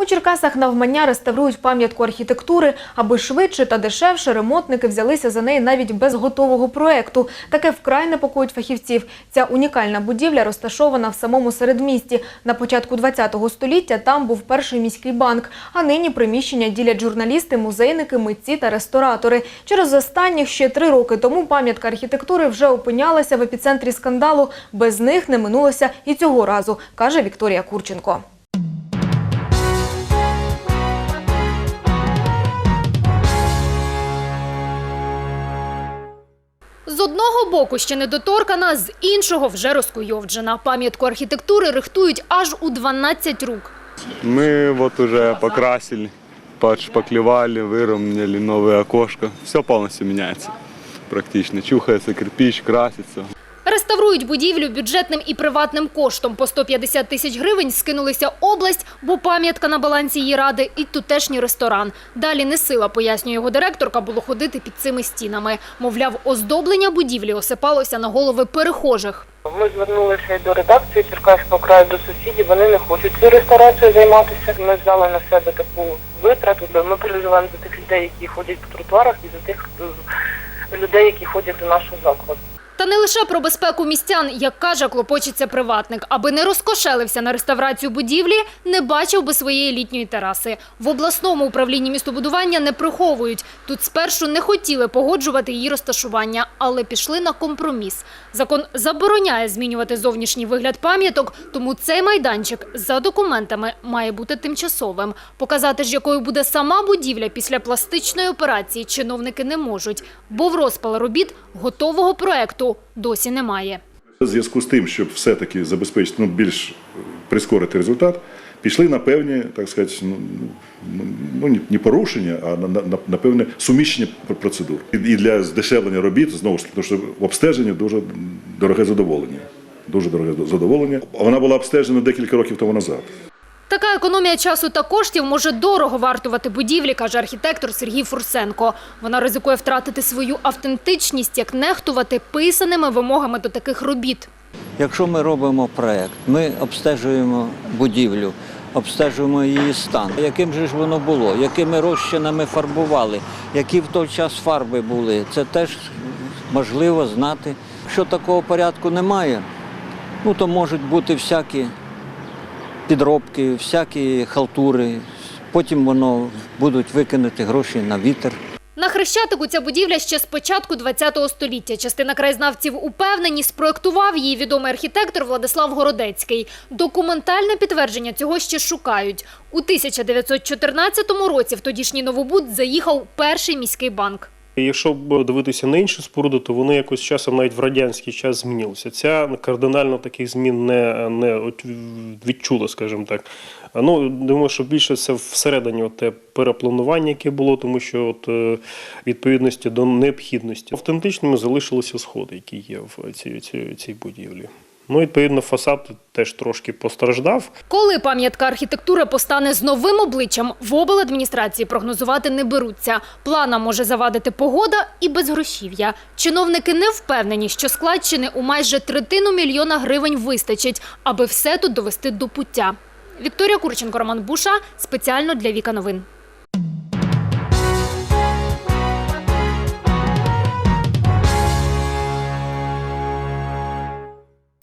У Черкасах навмання реставрують пам'ятку архітектури, аби швидше та дешевше ремонтники взялися за неї навіть без готового проекту. Таке вкрай непокоїть фахівців. Ця унікальна будівля розташована в самому середмісті. На початку ХХ століття там був перший міський банк, а нині приміщення ділять журналісти, музейники, митці та ресторатори. Через останніх ще три роки тому пам'ятка архітектури вже опинялася в епіцентрі скандалу. Без них не минулося і цього разу, каже Вікторія Курченко. З одного боку ще недоторкана, з іншого вже розкуйовджена. Пам'ятку архітектури рихтують аж у 12 рук. Мы вот уже покрасили, подшпаклевали, выровняли новые окошко. Все полностью меняется практично. Чухается кирпич, красится. Реставрують будівлю бюджетним і приватним коштом. По 150 тисяч гривень скинулися область, бо пам'ятка на балансі її ради і тутешній ресторан. Далі не сила, пояснює його директорка, було ходити під цими стінами. Мовляв, оздоблення будівлі осипалося на голови перехожих. Ми звернулися до редакції Черкаського краю до сусідів. Вони не хочуть цією реставрацією займатися. Ми взяли на себе таку витрату. Ми переживаємо за тих людей, які ходять по тротуарах, і за тих людей, які ходять до нашого закладу. Не лише про безпеку містян, як каже, клопочеться приватник. Аби не розкошелився на реставрацію будівлі, не бачив би своєї літньої тераси. В обласному управлінні містобудування не приховують. Тут спершу не хотіли погоджувати її розташування, але пішли на компроміс. Закон забороняє змінювати зовнішній вигляд пам'яток, тому цей майданчик за документами має бути тимчасовим. Показати ж, якою буде сама будівля після пластичної операції, чиновники не можуть, бо в розпал робіт готового проекту досі немає. В зв'язку з тим, щоб все-таки забезпечити ну, більш е, прискорити результат, пішли на певні, так сказати, ну, ну не- не порушення, а на, на, на певне суміщення процедур. І і для здешевлення робіт, знову ж тому що в обстеженні дуже дороге задоволення. Дуже дороге задоволення. Вона була обстежена декілька років тому назад. Така економія часу та коштів може дорого вартувати будівлі, каже архітектор Сергій Фурсенко. Вона ризикує втратити свою автентичність, як нехтувати писаними вимогами до таких робіт. Якщо ми робимо проект, ми обстежуємо будівлю, обстежуємо її стан, яким же ж воно було, якими розчинами фарбували, які в той час фарби були. Це теж можливо знати. Якщо такого порядку немає, ну то можуть бути всякі підробки, всякі халтури. Потім воно будуть викинути гроші на вітер. На Хрещатику ця будівля ще з початку ХХ століття. Частина краєзнавців упевнені, спроектував її відомий архітектор Владислав Городецький. Документальне підтвердження цього ще шукають. У 1914 році в тодішній Новобуд заїхав перший міський банк. Якщо дивитися на інші споруди, то вони якось часом навіть в радянський час змінилися. Ця кардинально таких змін не, не відчула, скажімо так. Ну, думаю, що більше це всередині те перепланування, яке було, тому що от е, відповідності до необхідності. Автентичними залишилися сходи, які є в цій, цій, цій будівлі. Ну, відповідно, фасад теж трошки постраждав. Коли пам'ятка архітектури постане з новим обличчям, в обладміністрації прогнозувати не беруться. Плана може завадити погода і безгрошів'я. Чиновники не впевнені, що складчини у майже третину мільйона гривень вистачить, аби все тут довести до пуття. Вікторія Курченко, Роман Буша. Спеціально для Віка Новин.